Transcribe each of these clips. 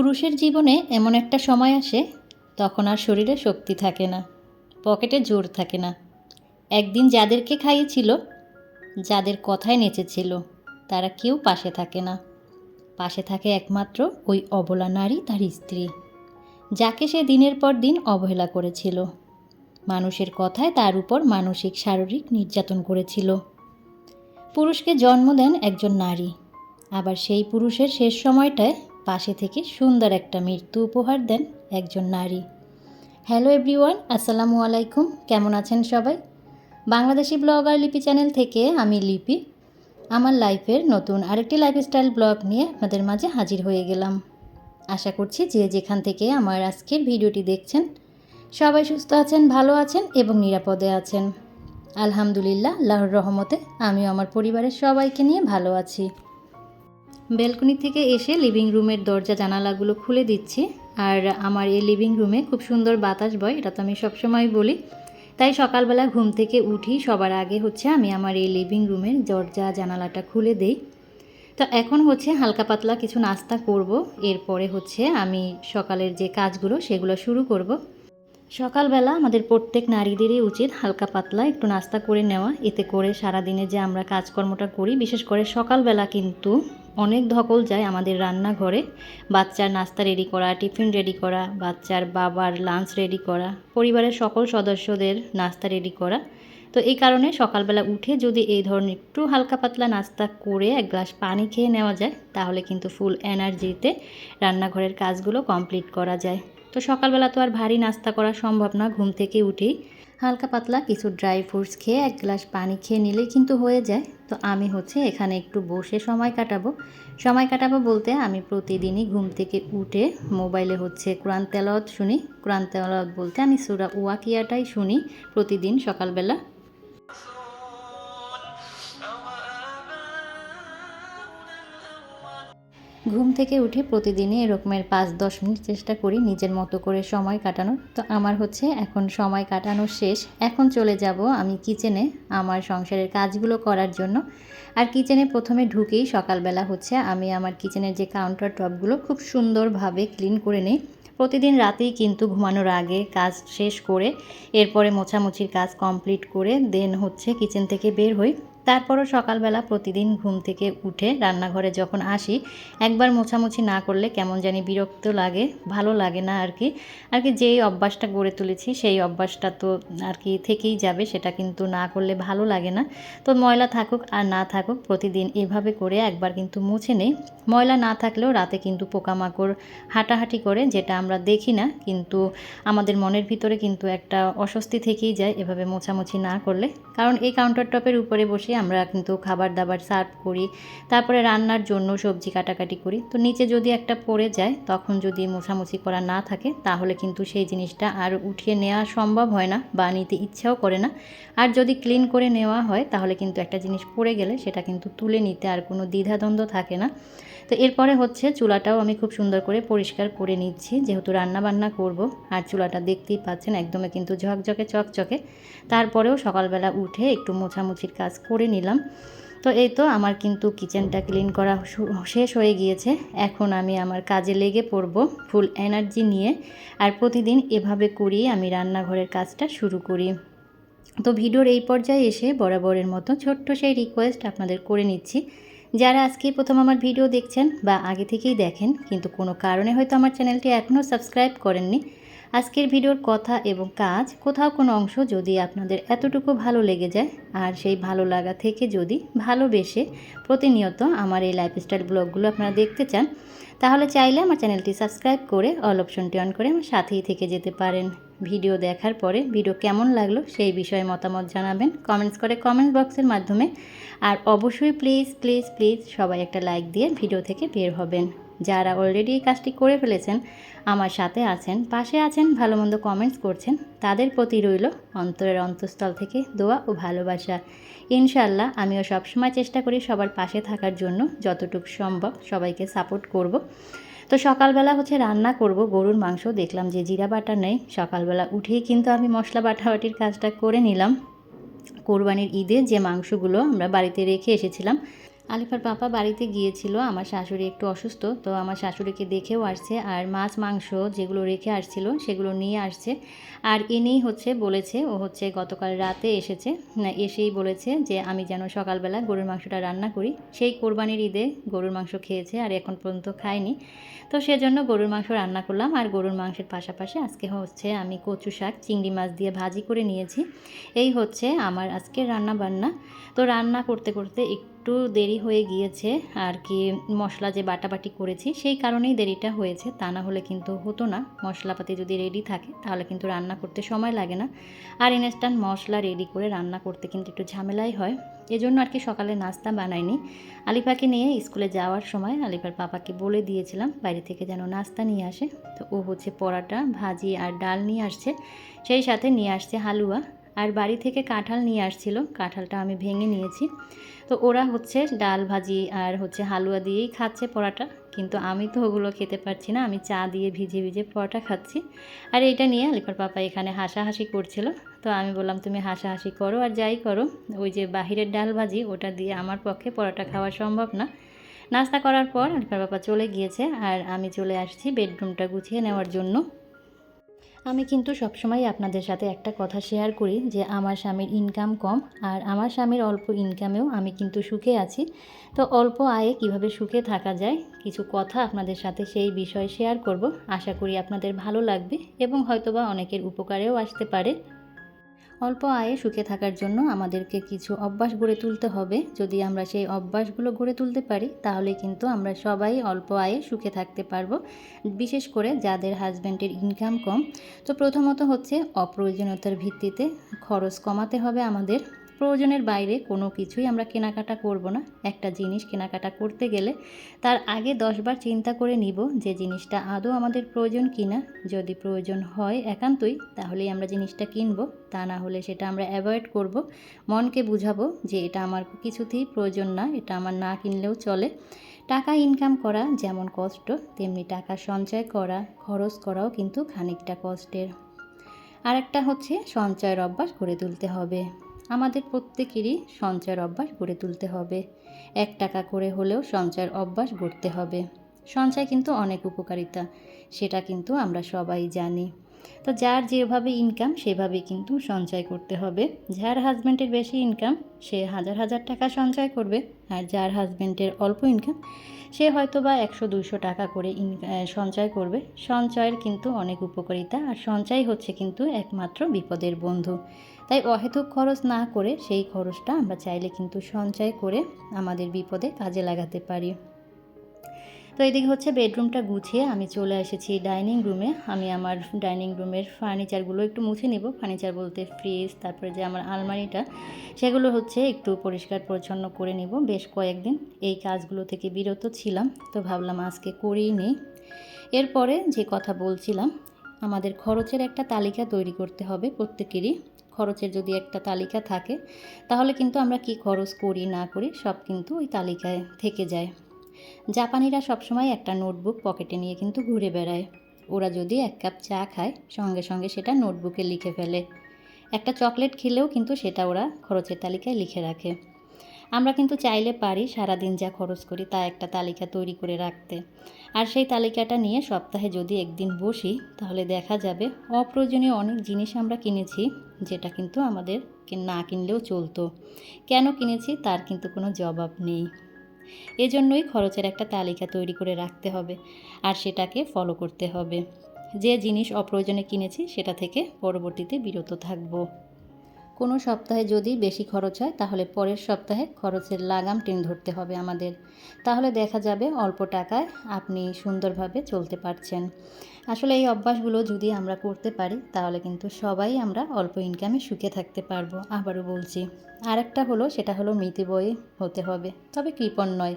পুরুষের জীবনে এমন একটা সময় আসে, তখন আর শরীরে শক্তি থাকে না, পকেটে জোর থাকে না। একদিন যাদেরকে খাইয়েছিল, যাদের কথায় নেচেছিল, তারা কেউ পাশে থাকে না। পাশে থাকে একমাত্র ওই অবলা নারী তার স্ত্রী, যাকে সে দিনের পর দিন অবহেলা করেছিল। মানুষের কথায় তার উপর মানসিক শারীরিক নির্যাতন করেছিল। পুরুষকে জন্ম দেন একজন নারী, আবার সেই পুরুষের শেষ সময়টায় পাশে থেকে সুন্দর একটা মৃত্যু উপহার দেন একজন নারী। হ্যালো এভরিওয়ান, আসসালামু আলাইকুম। কেমন আছেন সবাই? বাংলাদেশি ব্লগার লিপি চ্যানেল থেকে আমি লিপি। আমার লাইফের নতুন আরেকটি লাইফস্টাইল ব্লগ নিয়ে আপনাদের মাঝে হাজির হয়ে গেলাম। আশা করছি যে যেখান থেকে আমার আজকের ভিডিওটি দেখছেন, সবাই সুস্থ আছেন, ভালো আছেন এবং নিরাপদে আছেন। আলহামদুলিল্লাহ, আল্লাহর রহমতে আমিও আমার পরিবারের সবাইকে নিয়ে ভালো আছি। ব্যালকনি থেকে এসে লিভিং রুমের দরজা জানালাগুলো খুলে দিচ্ছি। আর আমার এই লিভিং রুমে খুব সুন্দর বাতাস বয়, এটা তো আমি সবসময় বলি। তাই সকালবেলা ঘুম থেকে উঠি, সবার আগে হচ্ছে আমি আমার এই লিভিং রুমের দরজা জানালাটা খুলে দেই। তো এখন হচ্ছে হালকা পাতলা কিছু নাস্তা করব, এরপরে হচ্ছে আমি সকালের যে কাজগুলো সেগুলো শুরু করব। সকালবেলা আমাদের প্রত্যেক নারীদেরই উচিত হালকা পাতলা একটু নাস্তা করে নেওয়া, এতে করে সারাদিনে যে আমরা কাজকর্মটা করি, বিশেষ করে সকালবেলা কিন্তু অনেক ধকল যায় আমাদের রান্নাঘরে। বাচ্চার নাস্তা রেডি করা, টিফিন রেডি করা, বাচ্চার বাবার লাঞ্চ রেডি করা, পরিবারের সকল সদস্যদের নাস্তা রেডি করা। তো এই কারণে সকালবেলা উঠে যদি এই ধরনের একটু হালকা পাতলা নাস্তা করে এক গ্লাস পানি খেয়ে নেওয়া যায়, তাহলে কিন্তু ফুল এনার্জিতে রান্নাঘরের কাজগুলো কমপ্লিট করা যায়। তো সকালবেলা তো আর ভারী নাস্তা করা সম্ভব না, ঘুম থেকে উঠেই। হালকা পাতলা কিছু ড্রাই ফ্রুটস খেয়ে এক গ্লাস পানি খেয়ে নিলেই কিন্তু হয়ে যায়। তো আমি হচ্ছে এখানে একটু বসে সময় কাটাবো। সময় কাটাবো বলতে আমি প্রতিদিনই ঘুম থেকে উঠে মোবাইলে হচ্ছে কোরআন তেলাওয়াত শুনি। কোরআন তেলাওয়াত বলতে আমি সুরা ওয়াকিয়াটাই শুনি প্রতিদিন সকালবেলা। ঘুম থেকে উঠে প্রতিদিনই এরকমের পাঁচ দশ মিনিট চেষ্টা করি নিজের মতো করে সময় কাটানোর। তো আমার হচ্ছে এখন সময় কাটানো শেষ। এখন চলে যাব আমি কিচেনে আমার সংসারের কাজগুলো করার জন্য। আর কিচেনে প্রথমে ঢুকেই সকালবেলা হচ্ছে আমি আমার কিচেনের যে কাউন্টার টপগুলো খুব সুন্দরভাবে ক্লিন করে নিই। প্রতিদিন রাতেই কিন্তু ঘুমানোর আগে কাজ শেষ করে এরপরে মোছামুছির কাজ কমপ্লিট করে দেন হচ্ছে কিচেন থেকে বের হই। তারপরও সকালবেলা প্রতিদিন ঘুম থেকে উঠে রান্নাঘরে যখন আসি, একবার মোছামুছি না করলে কেমন জানি বিরক্ত লাগে, ভালো লাগে না আর কি। আর কি যেই অভ্যাসটা গড়ে তুলেছি, সেই অভ্যাসটা তো আর কি থেকেই যাবে, সেটা কিন্তু না করলে ভালো লাগে না। তো ময়লা থাকুক আর না থাকুক, প্রতিদিন এভাবে করে একবার কিন্তু মুছে নেই। ময়লা না থাকলেও রাতে কিন্তু পোকামাকড় হাঁটাহাঁটি করে, যেটা আমরা দেখি না, কিন্তু আমাদের মনের ভিতরে কিন্তু একটা অস্বস্তি থেকেই যায় এভাবে মোছামুছি না করলে। কারণ এই কাউন্টার টপের উপরে বসে আমরা কিন্তু খাবার দাবার সার্ভ করি, তারপরে রান্নার জন্য সবজি কাটাকাটি করি। তো নিচে যদি একটা পড়ে যায়, তখন যদি মোছামুছি করা না থাকে, তাহলে কিন্তু সেই জিনিসটা আর উঠিয়ে নেওয়া সম্ভব হয় না বা নিতে ইচ্ছাও করে না। আর যদি ক্লিন করে নেওয়া হয়, তাহলে কিন্তু একটা জিনিস পড়ে গেলে সেটা কিন্তু তুলে নিতে আর কোনো দ্বিধাদ্বন্দ্ব থাকে না। তো এরপরে হচ্ছে চুলাটাও আমি খুব সুন্দর করে পরিষ্কার করে নিচ্ছি। যেহেতু রান্না বান্না করব, আর চুলাটা দেখতেই পাচ্ছেন একদমই কিন্তু ঝকঝকে, চকচকে। তারপরেও সকালবেলা উঠে একটু মোছামুছির কাজ করে নিলাম। তো এই তো আমার কিন্তু কিচেনটা ক্লিন করা শেষ হয়ে গিয়েছে। এখন আমি আমার কাজে লেগে পড়ব ফুল এনার্জি নিয়ে। আর প্রতিদিন এভাবে করি আমি রান্নাঘরের কাজটা শুরু করি। তো ভিডিওর এই পর্যায়ে এসে বরাবরের মতো ছোট্ট সেই রিকোয়েস্ট আপনাদের করে নিচ্ছি। যারা আজকে প্রথম আমার ভিডিও দেখছেন বা আগে থেকেই দেখেন, কিন্তু কোনো কারণে হয়তো আমার চ্যানেলটি এখনও সাবস্ক্রাইব করেননি আজকের ভিডিওর কথা এবং কাজ, কোথাও কোনো অংশ যদি আপনাদের এতটুকু ভালো লেগে যায়, আর সেই ভালো লাগা থেকে যদি ভালোবেসে প্রতিনিয়ত আমার এই লাইফস্টাইল ব্লগগুলো আপনারা দেখতে চান, তাহলে চাইলে আমার চ্যানেলটি সাবস্ক্রাইব করে অল অপশনটি অন করে আমার সাথেই থেকে যেতে পারেন। ভিডিও দেখার পরে ভিডিও কেমন লাগল সেই বিষয়ে মতামত জানাবেন কমেন্টস করে কমেন্ট বক্সের মাধ্যমে। আর অবশ্যই প্লিজ প্লিজ প্লিজ সবাই একটা লাইক দিয়ে ভিডিও থেকে বের হবেন। যারা অলরেডি এই কাজটি করে ফেলেছেন, আমার সাথে আছেন, পাশে আছেন ভালো মন্দ কমেন্টস করছেন, তাদের প্রতি রইল অন্তরের অন্তঃস্থল থেকে দোয়া ও ভালোবাসা। ইনশাল্লাহ আমিও সবসময় চেষ্টা করি সবার পাশে থাকার জন্য যতটুকু সম্ভব সবাইকে সাপোর্ট করব। তো সকালবেলা হচ্ছে রান্না করব, গরুর মাংস দেখলাম যে জিরা বাটা নেই, সকালবেলা উঠেই কিন্তু আমি মশলা বাটাবাটির কাজটা করে নিলাম। কোরবানির ঈদে যে মাংসগুলো আমরা বাড়িতে রেখে এসেছিলাম আলিফার পাপা বাড়িতে গিয়েছিল। আমার শাশুড়ি একটু অসুস্থ, তো আমার শাশুড়িকে দেখেও আসছে আর মাছ, মাংস যেগুলো রেখে আসছিল সেগুলো নিয়ে আসছে। আর এনেই হচ্ছে বলেছে, ও হচ্ছে গতকাল রাতে এসেছে, না, এসেই বলেছে যে আমি যেন সকালবেলা গরুর মাংসটা রান্না করি। সেই কোরবানির ঈদে গরুর মাংস খেয়েছে আর এখন পর্যন্ত খায়নি। তো সেজন্য গরুর মাংস রান্না করলাম আর গরুর মাংসের পাশাপাশি আজকে হচ্ছে আমি কচু শাক, চিংড়ি মাছ দিয়ে ভাজি করে নিয়েছি। এই হচ্ছে আমার আজকের রান্না বান্না তো রান্না করতে করতে একটু দেরি হয়ে গিয়েছে আর কি, মশলা যে বাটাবাটি করেছি সেই কারণেই দেরিটা হয়েছে, তা না হলে কিন্তু হতো না। মশলাপাতি যদি রেডি থাকে, তাহলে কিন্তু রান্না করতে সময় লাগে না। আর ইনস্ট্যান্ট মশলা রেডি করে রান্না করতে কিন্তু একটু ঝামেলাই হয়। এজন্য আর কি সকালে নাস্তা বানাইনি। আলিফাকে নিয়ে স্কুলে যাওয়ার সময় আলিফার পাপাকে বলে দিয়েছিলাম, বাইরে থেকে যেন নাস্তা নিয়ে আসে। তো ও হচ্ছে পরাটা, ভাজি আর ডাল নিয়ে আসছে। সেই সাথে নিয়ে আসছে হালুয়া। আর বাড়ি থেকে কাঁঠাল নিয়ে আসছিল। কাঁঠালটা আমি ভেঙে নিয়েছি। তো ওরা হচ্ছে ডাল ভাজি আর হচ্ছে হালুয়া দিয়েই খাচ্ছে পরাটা। কিন্তু আমি তো ওগুলো খেতে পারছি না। আমি চা দিয়ে ভিজে ভিজে পরোটা খাচ্ছি। আর এটা নিয়ে আলিফার পাপা এখানে হাসাহাসি করছিল। তো আমি বললাম, তুমি হাসাহাসি করো আর যাই করো। ওই যে বাহিরের ডাল ভাজি, ওটা দিয়ে আমার পক্ষে পরোটা খাওয়া সম্ভব না। নাস্তা করার পর আলিফার পাপা চলে গিয়েছে। আর আমি চলে আসছি বেডরুমটা গুছিয়ে নেওয়ার জন্য। আমি কিন্তু সবসময় আপনাদের সাথে একটা কথা শেয়ার করি যে আমার স্বামীর ইনকাম কম আর আমার স্বামীর অল্প ইনকামেও আমি কিন্তু সুখে আছি। তো অল্প আয়ে কীভাবে সুখে থাকা যায়? কিছু কথা আপনাদের সাথে সেই বিষয়ে শেয়ার করব। আশা করি আপনাদের ভালো লাগবে এবং হয়তোবা অনেকের উপকারেও আসতে পারে। অল্প আয়ে সুখে থাকার জন্য আমাদেরকে কিছু অভ্যাস গড়ে তুলতে হবে। যদি আমরা সেই অভ্যাসগুলো গড়ে তুলতে পারি, তাহলে কিন্তু আমরা সবাই অল্প আয়ে সুখে থাকতে পারব, বিশেষ করে যাদের হাজব্যান্ডের ইনকাম কম। তো প্রথমত হচ্ছে অপ্রয়োজনীয়তার ভিত্তিতে খরচ কমাতে হবে আমাদের। প্রয়োজনের বাইরে কোনো কিছুই আমরা কেনাকাটা করব না। একটা জিনিস কেনাকাটা করতে গেলে তার আগে দশবার চিন্তা করে নিব যে জিনিসটা আদৌ আমাদের প্রয়োজন কিনা যদি প্রয়োজন হয় একান্তই তাহলেই আমরা জিনিসটা কিনব, তা না হলে সেটা আমরা অ্যাভয়েড করব। মনকে বুঝাবো যে এটা আমার কিছুতেই প্রয়োজন না, এটা আমার না কিনলেও চলে। টাকা ইনকাম করা যেমন কষ্ট, তেমনি টাকা সঞ্চয় করা, খরচ করাও কিন্তু খানিকটা কষ্টের। আরেকটা হচ্ছে সঞ্চয়ের অভ্যাস গড়ে তুলতে হবে। আমাদের প্রত্যেকেরই সঞ্চয়ের অভ্যাস গড়ে তুলতে হবে। এক টাকা করে হলেও সঞ্চয়ের অভ্যাস গড়তে হবে। সঞ্চয় কিন্তু অনেক উপকারিতা, সেটা কিন্তু আমরা সবাই জানি। তো যার যেভাবে ইনকাম সেভাবে কিন্তু সঞ্চয় করতে হবে। যার হাজব্যান্ডের বেশি ইনকাম সে হাজার হাজার টাকা সঞ্চয় করবে। আর যার হাজব্যান্ডের অল্প ইনকাম সে হয়তো বা একশো দুইশো টাকা করে সঞ্চয় করবে। সঞ্চয়ের কিন্তু অনেক উপকারিতা, আর সঞ্চয় হচ্ছে কিন্তু একমাত্র বিপদের বন্ধু। তাই অহেতুক খরচ না করে সেই খরচটা আমরা চাইলে কিন্তু সঞ্চয় করে আমাদের বিপদে কাজে লাগাতে পারি। তো এদিকে হচ্ছে বেডরুমটা গুছিয়ে আমি চলে এসেছি ডাইনিং রুমে। আমি আমার ডাইনিং রুমের ফার্নিচারগুলো একটু মুছে নেব। ফার্নিচার বলতে ফ্রিজ, তারপরে যে আমার আলমারিটা, সেগুলো হচ্ছে একটু পরিষ্কার পরিচ্ছন্ন করে নিব। বেশ কয়েকদিন এই কাজগুলো থেকে বিরত ছিলাম, তো ভাবলাম আজকে করেই নিই। এরপরে যে কথা বলছিলাম, আমাদের খরচের একটা তালিকা তৈরি করতে হবে প্রত্যেকেরই। খরচের যদি একটা তালিকা থাকে, তাহলে কিন্তু আমরা কি খরচ করি না করি, সব কিন্তু ওই তালিকায় থেকে যায়। জাপানিরা সবসময় একটা নোটবুক পকেটে নিয়ে কিন্তু ঘুরে বেড়ায়। ওরা যদি এক কাপ চা খায়, সঙ্গে সঙ্গে সেটা নোটবুকে লিখে ফেলে। একটা চকলেট খেলেও কিন্তু সেটা ওরা খরচের তালিকায় লিখে রাখে। আমরা কিন্তু চাইলে পারি সারাদিন যা খরচ করি তা একটা তালিকা তৈরি করে রাখতে। আর সেই তালিকাটা নিয়ে সপ্তাহে যদি একদিন বসি, তাহলে দেখা যাবে অপ্রয়োজনীয় অনেক জিনিস আমরা কিনেছি, যেটা কিন্তু আমাদের না কিনলেও চলতো। কেন কিনেছি তার কিন্তু কোনো জবাব নেই। এজন্যই খরচের একটা তালিকা তৈরি করে রাখতে হবে আর সেটাকে ফলো করতে হবে। যে জিনিস অপ্রয়োজনে কিনেছি সেটা থেকে পরবর্তীতে বিরত থাকব। কোনো সপ্তাহে যদি বেশি খরচ হয়, তাহলে পরের সপ্তাহে খরচের লাগাম টেনে ধরতে হবে আমাদের। তাহলে দেখা যাবে অল্প টাকায় আপনি সুন্দরভাবে চলতে পারছেন। আসলে এই অভ্যাসগুলো যদি আমরা করতে পারি, তাহলে কিন্তু সবাই আমরা অল্প ইনকামে সুখে থাকতে পারব, আবারও বলছি। আরেকটা হলো, সেটা হলো মৃতব্যয়ী হতে হবে। তবে কৃপণ নয়।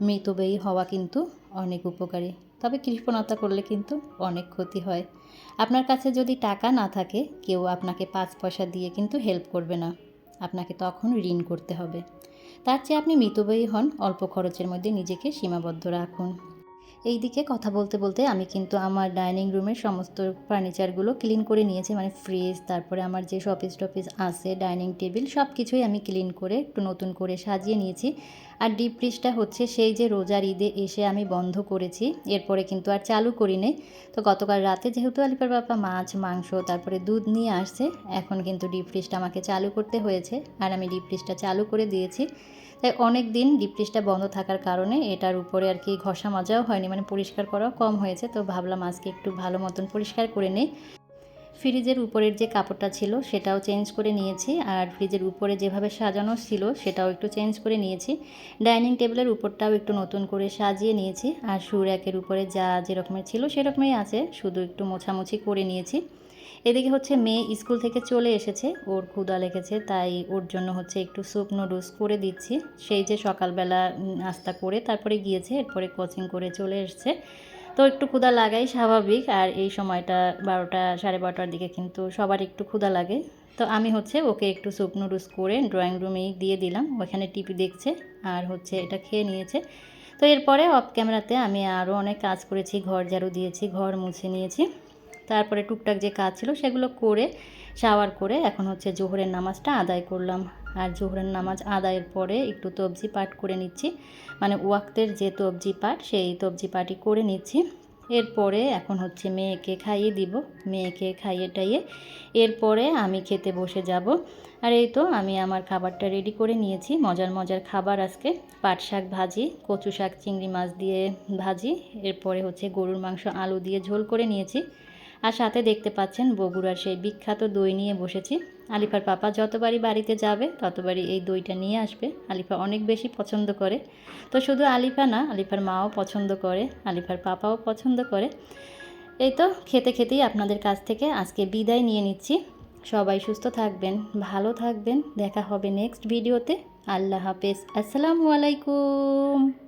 মৃতব্যয়ী হওয়া কিন্তু অনেক উপকারী। তবে কৃপণতা করলে কিন্তু অনেক ক্ষতি হয়। আপনার কাছে যদি টাকা না থাকে, কেউ আপনাকে পাঁচ পয়সা দিয়ে কিন্তু হেল্প করবে না। আপনাকে তখন ঋণ করতে হবে। তার চেয়ে আপনি মিতব্যয়ী হন, অল্প খরচের মধ্যে নিজেকে সীমাবদ্ধ রাখুন। এইদিকে কথা বলতে বলতে আমি কিন্তু আমার ডাইনিং রুমের সমস্ত ফার্নিচারগুলো ক্লিন করে নিয়েছি মানে ফ্রিজ, তারপরে আমার যে শপিস টপিস আছে, ডাইনিং টেবিল সব কিছুই আমি ক্লিন করে একটু নতুন করে সাজিয়ে নিয়েছি। আর ডিপ ফ্রিজটা হচ্ছে সেই যে রোজার ঈদে এসে আমি বন্ধ করেছি। এরপরে কিন্তু আর চালু করি নেই তো গতকাল রাতে যেহেতু আলিপার বাবা মাছ, মাংস, তারপরে দুধ নিয়ে আসছে, এখন কিন্তু ডিপ ফ্রিজটা আমাকে চালু করতে হয়েছে আর আমি ডিপ ফ্রিজটা চালু করে দিয়েছি। তাই অনেক দিন ডিপ ফ্রিজটা বন্ধ থাকার কারণে এটার উপরে আর কি ঘষা মজাও হয়নি মানে পরিষ্কার করাও কম হয়েছে। তো ভাবলাম আজকে একটু ভালো মতন পরিষ্কার করে নেই। ফ্রিজের উপরের যে কাপড়টা ছিল সেটাও চেঞ্জ করে নিয়েছি আর ফ্রিজের উপরে যেভাবে সাজানো ছিল সেটাও একটু চেঞ্জ করে নিয়েছি। ডাইনিং টেবিলের উপরটাও একটু নতুন করে সাজিয়ে নিয়েছি আর সুর একের উপরে যা যেরকমের ছিল সেরকমই আছে, শুধু একটু মোছামুছি করে নিয়েছি। এদিকে হচ্ছে মেয়ে স্কুল থেকে চলে এসেছে, ওর ক্ষুদা লেগেছে তাই ওর জন্য হচ্ছে একটু স্যুপ নুডলস করে দিচ্ছি। সেই যে সকালবেলা নাস্তা করে তারপরে গিয়েছে, এরপরে কোচিং করে চলে এসছে। তো একটু ক্ষুদা লাগাই স্বাভাবিক, আর এই সময়টা বারোটা সাড়ে বারোটার দিকে কিন্তু সবার একটু ক্ষুদা লাগে। তো আমি হচ্ছে ওকে একটু স্যুপ নুডলস করে ড্রয়িং রুমেই দিয়ে দিলাম, ওখানে টিপি দেখছে আর হচ্ছে এটা খেয়ে নিয়েছে। তো এরপরে অফ ক্যামেরাতে আমি আরও অনেক কাজ করেছি, ঘর ঝাড়ু দিয়েছি, ঘর মুছে নিয়েছি। তারপরে টুকটাক যে কাজ ছিল সেগুলো করে শাওয়ার করে এখন হচ্ছে জোহরের নামাজটা আদায় করলাম। জোহরের নামাজ আদায়ের পরে একটু তবজি পাঠ করে নিচ্ছি। মানে ওয়াক্তের যে তবজি পাঠ, সেই তবজি পাঠই করে নিচ্ছি। এরপরে এখন হচ্ছে মেয়েকে খাইয়ে দিব। মেয়েকে খাইয়ে টাইয়ে এরপরে আমি খেতে বসে যাব। আর এই তো আমি আমার খাবারটা রেডি করে নিয়েছি। মজার মজার খাবার আজকে। পাট শাক ভাজি, কচু শাক, চিংড়ি মাছ দিয়ে ভাজি। এরপরে হচ্ছে গরুর মাংস, আলু দিয়ে ঝোল করে নিয়েছি। আর সাথে দেখতে পাচ্ছেন বগুড়ার সেই বিখ্যাত দই নিয়ে বসেছি। আলিফার পাপা যতবারই বাড়িতে যাবে, ততবারই এই দইটা নিয়ে আসবে। আলিফা অনেক বেশি পছন্দ করে। তো শুধু আলিফা না, আলিফার মাও পছন্দ করে, আলিফার পাপাও পছন্দ করে। এই তো খেতে খেতেই আপনাদের কাছ থেকে আজকে বিদায় নিয়ে নিচ্ছি। সবাই সুস্থ থাকবেন, ভালো থাকবেন। দেখা হবে নেক্সট ভিডিওতে আল্লাহ হাফেজ। আসসালামু আলাইকুম।